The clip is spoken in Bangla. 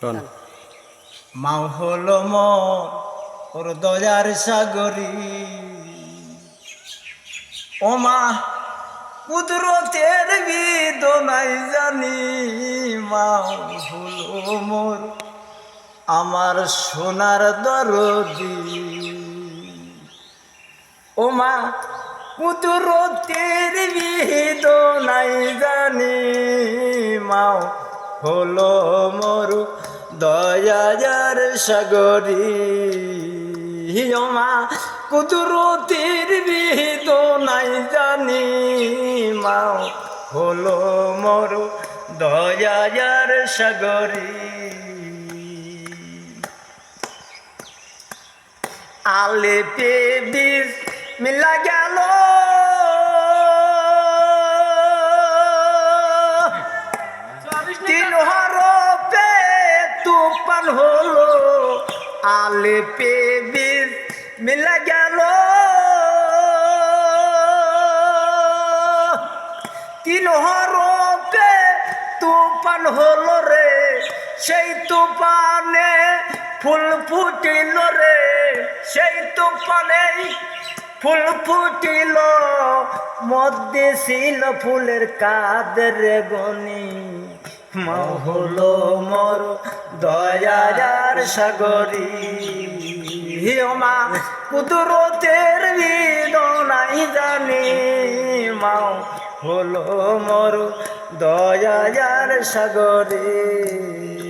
কোন? মাও হলো মোর দয়ার সাগরী। ও মা কুদরতের বিদনাই জানি, মাও হলো মোর আমার সোনার দরদি। ও মা কুদরতের বিদনাই জানি, মাও হলো মোর দয়ার সাগরী। ও মা, কুদরতের বিদনাই জানি মাও। হলো মোর দয়ার সাগরী। আলে পে মিলা গেল। তুফান হলো আলে পে মিলা গেল। তিন হরপে তুফান হলো রে, সেই তুফানে ফুল ফুটিল রে, সেই তুফানে ফুল ফুটিল। মধ্যে ছিল ফুলের কাদের গনি, মা মর দয়ার সাগরী। ও মা কুদরতের বিদনাই জানি মাও হলো মরু দয়ার সাগরী।